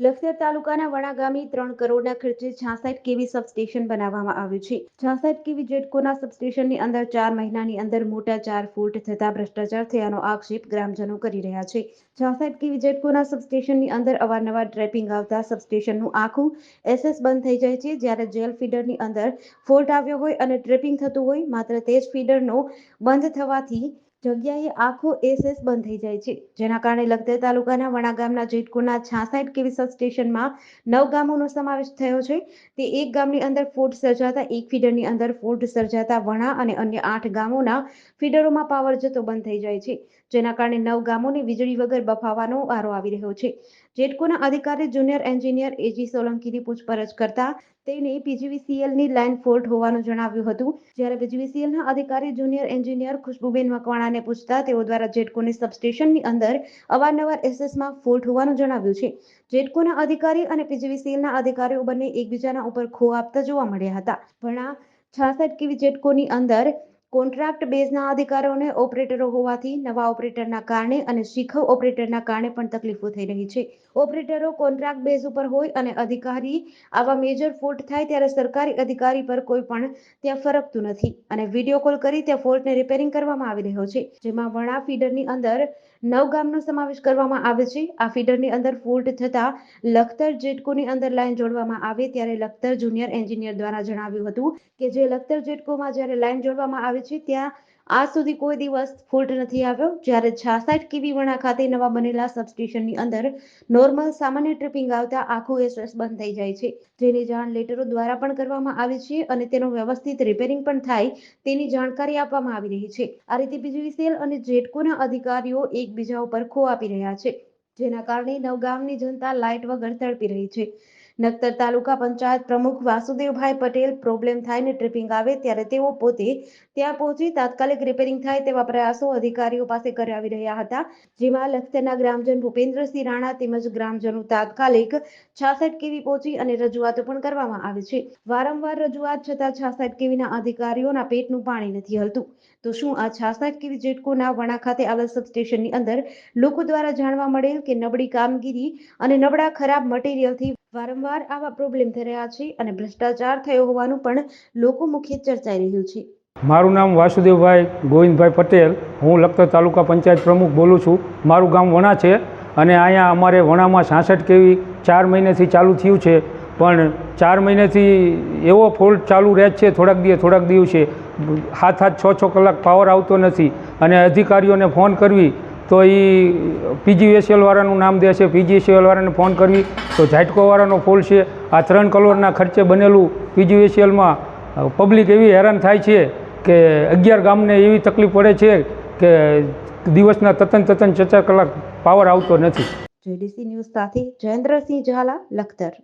લખતર તાલુકાના વડા ગામે ત્રણ કરોડના ખર્ચે છાસઠ કેવી સબસ્ટેશન બનાવવામાં આવ્યું છે. છાસઠ કેવી જેટકોના સબસ્ટેશનની અંદર ચાર મહિનાની અંદર મોટા ચાર ફૂટ થતા ભ્રષ્ટાચાર થયાનો આક્ષેપ ગ્રામજનો કરી રહ્યા છે. છાસઠ કેવી જેટકોના સબસ્ટેશનની અંદર અવારનવાર ટ્રેપિંગ આવતા સબસ્ટેશનનું આખું એસએસ બંધ થઈ જાય છે. જ્યારે જેલ ફીડરની અંદર ફોલ્ટ આવ્યો હોય અને ટ્રેપિંગ થતું હોય, માત્ર તે જ ફીડરનો બંધ થવાથી જગ્યાએ આખો એસએસ બંધ થઈ જાય છે. જેના કારણે લખતર તાલુકાના વણા ગામના જેટકોના છાસઠ કેવી સબસ્ટેશનમાં નવ ગામોનો સમાવેશ થયો છે. તે એક ગામની અંદર ફોલ્ટ સર્જાતા, એક ફીડરની અંદર ફોલ્ટ સર્જાતા વણા અને અન્ય આઠ ગામોના ફીડરોમાં પાવર જતો બંધ થઈ જાય છે. જેના કારણે નવ ગામોને વીજળી વગર બફાવાનો વારો આવી રહ્યો છે. જેટકોના અધિકારી, જુનિયર એન્જિનિયર એજી સોલંકીની પૂછપરછ કરતા તેને પીજીવીસીએલની લાઇન ફોલ્ટ હોવાનું જણાવ્યું હતું. જ્યારે પીજીવીસીએલના અધિકારી જુનિયર એન્જિનિયર ખુશ્બુબેન મકવાણાને પૂછતા તેઓ દ્વારા જેટકોની સબસ્ટેશનની અંદર અવારનવાર એસએસમાં ફોલ્ટ હોવાનું જણાવ્યું છે. જેટકોના અધિકારી અને પીજીવીસીએલના અધિકારીઓ બંને એકબીજાના ઉપર ખો આપતા જોવા મળ્યા હતા. ભણા છાસઠ કેવી જેટકોની અંદર કોન્ટ્રાક્ટ બેઝના અધિકારોને ઓપરેટરો હોવાથી નવા ઓપરેટરના કારણે અને શીખવ ઓપરેટરના કારણે પણ તકલીફો થઈ રહી છે. ઓપરેટરો કોન્ટ્રાક્ટ બેઝ ઉપર હોય અને અધિકારી આવા મેજર ફોલ્ટ થાય ત્યારે સરકારી અધિકારી પર કોઈ પણ ત્યાં ફરકતું નથી. અને વીડિયો કોલ કરી ત્યાં ફોલ્ટને રિપેરિંગ કરવામાં આવી રહ્યો છે. જેમાં વણા ફીડરની અંદર નવ ગામનો સમાવેશ કરવામાં આવે છે. આ ફીડરની અંદર ફોલ્ટ થતા લખતર જેટકોની અંદર લાઇન જોડવામાં આવે ત્યારે લખતર જુનિયર એન્જિનિયર દ્વારા જણાવ્યું હતું કે જે લખતર જેટકોમાં જ્યારે લાઇન જોડવામાં આવે છે. ત્યાં આજ સુધી કોઈ દિવસ ફોલ્ટ નથી આવ્યો. જ્યારે છાસઠ કિવી વણા ખાતે નવા બનેલા સબસ્ટેશનની અંદર નોર્મલ સામાન્ય ટ્રિપિંગ આવતા આખું એસએસ બંધ થઈ જાય છે. જેની જાણ લેટરો દ્વારા પણ કરવામાં આવે છે અને તેનો વ્યવસ્થિત રિપેરિંગ પણ થાય તેની જાણકારી આપવામાં આવી રહી છે. આ રીતે પીજીવીસીએલ અને જેટકોના અધિકારીઓ એકબીજા ઉપર ખો આપી રહ્યા છે. જેના કારણે નવગામની જનતા લાઇટ વગર તડપી રહી છે. નક્તર તાલુકા પંચાયત પ્રમુખ વાસુદેવભાઈ પટેલ પ્રોબ્લેમ થાય ને ટ્રિપિંગ આવે ત્યારે તેઓ પોતે ત્યાં પહોંચી તાત્કાલિક રિપેરિંગ થાય તેવા પ્રયાસો અધિકારીઓ પાસે કરાવી રહ્યા હતા. જેમાં લખતરના ગ્રામજન ભૂપેન્દ્રસિંહ રાણા તેમજ ગ્રામજનો તાત્કાલિક છાસઠ કેવી પહોંચી અને રજૂઆતો પણ કરવામાં આવે છે. વારંવાર રજૂઆત છતાં છાસઠ કેવીના અધિકારીઓના પેટનું પાણી નથી હલતું. તો શું આ છાસઠ કેવી જેટકોના વણા ખાતે આવેલ સબસ્ટેશનની અંદર લોકો દ્વારા જાણવા મળેલ કે નબળી કામગીરી અને નબળા ખરાબ મટીરિયલથી વારંવાર આવા પ્રોબ્લેમ થઈ રહ્યા છે અને ભ્રષ્ટાચાર થયો હોવાનું પણ લોકો મુખ્ય ચર્ચાઈ રહ્યું છે. મારું નામ વાસુદેવભાઈ ગોવિંદભાઈ પટેલ. હું લખતર તાલુકા પંચાયત પ્રમુખ બોલું છું. મારું ગામ વણા છે અને અહીંયા અમારે વણામાં છાસઠ કેવી ચાર મહિનેથી ચાલુ થયું છે. પણ ચાર મહિનેથી એવો ફોલ્ટ ચાલુ રહે છે, થોડાક દિવસ થોડાક દિવસે હાથ હાથ છ છ કલાક પાવર આવતો નથી અને અધિકારીઓને ફોન કરવી તો એ પીજીવીએસએલ વાળાનું નામ દે છે. પીજી વાળાને ફોન કરવી. તો ઝાટકોવાળાનો ફોલ છે. આ ત્રણ કરોડના ખર્ચે બનેલું પીજીવીએસએલમાં પબ્લિક એવી હેરાન થાય છે કે અગિયાર ગામને એવી તકલીફ પડે છે કે દિવસના તતન તતન ચાર કલાક પાવર આવતો નથી. જેડીસી ઝાલા, લખતર.